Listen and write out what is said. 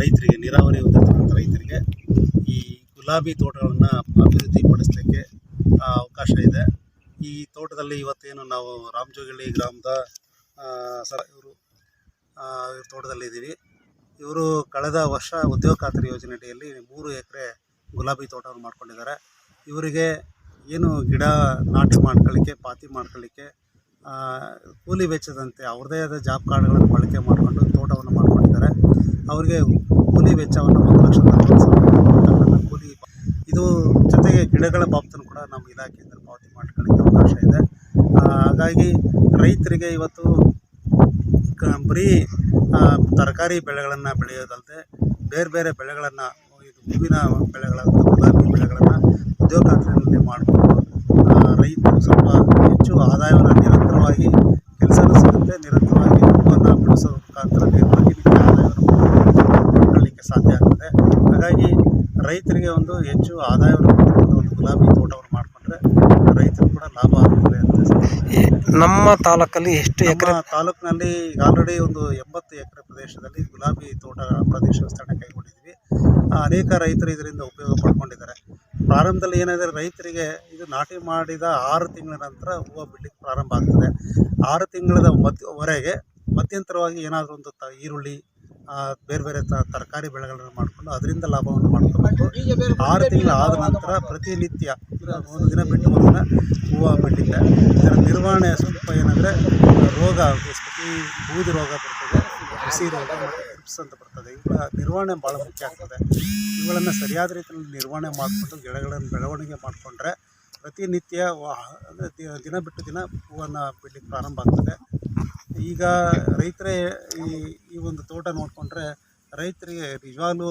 ರೈತರಿಗೆ ನೀರಾವರಿ ಹೊಂದಿರ್ತಕ್ಕಂಥ ರೈತರಿಗೆ ಈ ಗುಲಾಬಿ ತೋಟಗಳನ್ನು ಅಭಿವೃದ್ಧಿಪಡಿಸಲಿಕ್ಕೆ ಅವಕಾಶ ಇದೆ. ಈ ತೋಟದಲ್ಲಿ ಇವತ್ತೇನು ನಾವು ರಾಮಜೋಗಳ್ಳಿ ಗ್ರಾಮದ ಸರ, ಇವರು ತೋಟದಲ್ಲಿದ್ದೀವಿ ಇವರು ಕಳೆದ ವರ್ಷ ಉದ್ಯೋಗ ಖಾತ್ರಿ ಯೋಜನೆಯಡಿಯಲ್ಲಿ ಮೂರು ಎಕರೆ ಗುಲಾಬಿ ತೋಟವನ್ನು ಮಾಡ್ಕೊಂಡಿದ್ದಾರೆ. ಇವರಿಗೆ ಏನು ಗಿಡ ನಾಟಿ ಮಾಡ್ಕೊಳ್ಳಿಕ್ಕೆ, ಪಾತಿ ಮಾಡ್ಕೊಳ್ಳಿಕ್ಕೆ ಕೂಲಿ ವೆಚ್ಚದಂತೆ ಅವ್ರದ್ದೇ ಆದ ಜಾಬ್ ಕಾರ್ಡ್ಗಳನ್ನು ಬಳಕೆ ಮಾಡಿಕೊಂಡು ತೋಟವನ್ನು ಮಾಡಿಕೊಂಡಿದ್ದಾರೆ. ಅವರಿಗೆ ಕೂಲಿ ವೆಚ್ಚವನ್ನು ಒಂದು ಲಕ್ಷ ಕೂಲಿ ಇದು ಜೊತೆಗೆ ಗಿಡಗಳ ಬಾಬ್ತನ್ನು ಕೂಡ ನಮ್ಮ ಇಲಾಖೆಯಿಂದ ಪಾವತಿ ಮಾಡ್ಕೊಳ್ಳಿಕ್ಕೆ ಅವಕಾಶ ಇದೆ. ಹಾಗಾಗಿ ರೈತರಿಗೆ ಇವತ್ತು ಬರೀ ತರಕಾರಿ ಬೆಳೆಗಳನ್ನು ಬೆಳೆಯೋದಲ್ಲದೆ ಬೇರೆ ಬೇರೆ ಬೆಳೆಗಳನ್ನು, ಇದು ಹೂವಿನ ಬೆಳೆಗಳನ್ನು ಗುಲಾಬಿ ಬೆಳೆಗಳನ್ನು ಉದ್ಯೋಗ ಖಾತ್ರಿಯಲ್ಲಿ ಮಾಡಿಕೊಂಡು ರೈತರು ಸ್ವಲ್ಪ ಹೆಚ್ಚು ಆದಾಯವನ್ನು ನಿರಂತರವಾಗಿ ಕೆಲಸನೂ ಸಿಗುತ್ತೆ ನಿರಂತರವಾಗಿ ಹೂವನ್ನು ಪ್ರತಿನಿತ್ಯ ಆದಾಯವನ್ನು ಸಾಧ್ಯ ಆಗ್ತದೆ ಹಾಗಾಗಿ ರೈತರಿಗೆ ಒಂದು ಹೆಚ್ಚು ಆದಾಯವನ್ನು ಒಂದು ಗುಲಾಬಿ ತೋಟವನ್ನು ಮಾಡಿಕೊಂಡ್ರೆ ರೈತರು ಕೂಡ ಲಾಭ ಆಗ್ತದೆ ಅಂತ ನಮ್ಮ ತಾಲೂಕಲ್ಲಿ ಎಷ್ಟು ಎಕರೆ? ತಾಲೂಕಿನಲ್ಲಿ ಈಗ ಆಲ್ರೆಡಿ ಒಂದು ಎಂಬತ್ತು ಎಕರೆ ಪ್ರದೇಶದಲ್ಲಿ ಗುಲಾಬಿ ತೋಟ ಪ್ರದೇಶ ವಿಸ್ತರಣೆ ಕೈಗೊಂಡಿದ್ದೀವಿ ಅನೇಕ ರೈತರು ಇದರಿಂದ ಉಪಯೋಗ ಪಡ್ಕೊಂಡಿದ್ದಾರೆ. ಪ್ರಾರಂಭದಲ್ಲಿ ಏನಾದರೆ ರೈತರಿಗೆ ಇದು ನಾಟಿ ಮಾಡಿದ ಆರು ತಿಂಗಳ ನಂತರ ಹೂವು ಬಿಡ್ಲಿಕ್ಕೆ ಪ್ರಾರಂಭ ಆಗ್ತದೆ. ಆರು ತಿಂಗಳದ ಮಧ್ಯವರೆಗೆ ಮಧ್ಯಂತರವಾಗಿ ಏನಾದರೂ ಒಂದು ತ ಈರುಳ್ಳಿ ಬೇರೆ ಬೇರೆ ತರಕಾರಿ ಬೆಳೆಗಳನ್ನು ಮಾಡಿಕೊಂಡು ಅದರಿಂದ ಲಾಭವನ್ನು ಮಾಡ್ಕೋಬೇಕು. ಆರು ತಿಂಗಳು ಆದ ನಂತರ ಪ್ರತಿನಿತ್ಯ ಒಂದು ದಿನ ಬಿಟ್ಟು ಒಂದು ದಿನ ಹೂವು ಬಿಟ್ಟಿದ್ದೆ. ಇದರ ನಿರ್ವಹಣೆ ಸ್ವಲ್ಪ ಏನಂದರೆ, ರೋಗ ಬೂದಿ ರೋಗ ಬರ್ತದೆ, ಹಸಿ ರೋಗ ಮತ್ತು ಕ್ರಿಪ್ಸ್ ಅಂತ ಬರ್ತದೆ. ಇವುಗಳ ನಿರ್ವಹಣೆ ಭಾಳ ಮುಖ್ಯ ಆಗ್ತದೆ. ಇವುಗಳನ್ನು ಸರಿಯಾದ ರೀತಿಯಲ್ಲಿ ನಿರ್ವಹಣೆ ಮಾಡಿಕೊಂಡು ಗಿಡಗಳನ್ನು ಬೆಳವಣಿಗೆ ಮಾಡಿಕೊಂಡ್ರೆ ಪ್ರತಿನಿತ್ಯ ದಿನ ಬಿಟ್ಟು ದಿನ ಹೂವನ್ನು ಬಿಡಲಿಕ್ಕೆ ಪ್ರಾರಂಭ ಆಗ್ತದೆ. ಈಗ ರೈತರೇ ಈ ಈ ಒಂದು ತೋಟ ನೋಡಿಕೊಂಡ್ರೆ ರೈತರಿಗೆ ನಿಜವಾಗ್ಲೂ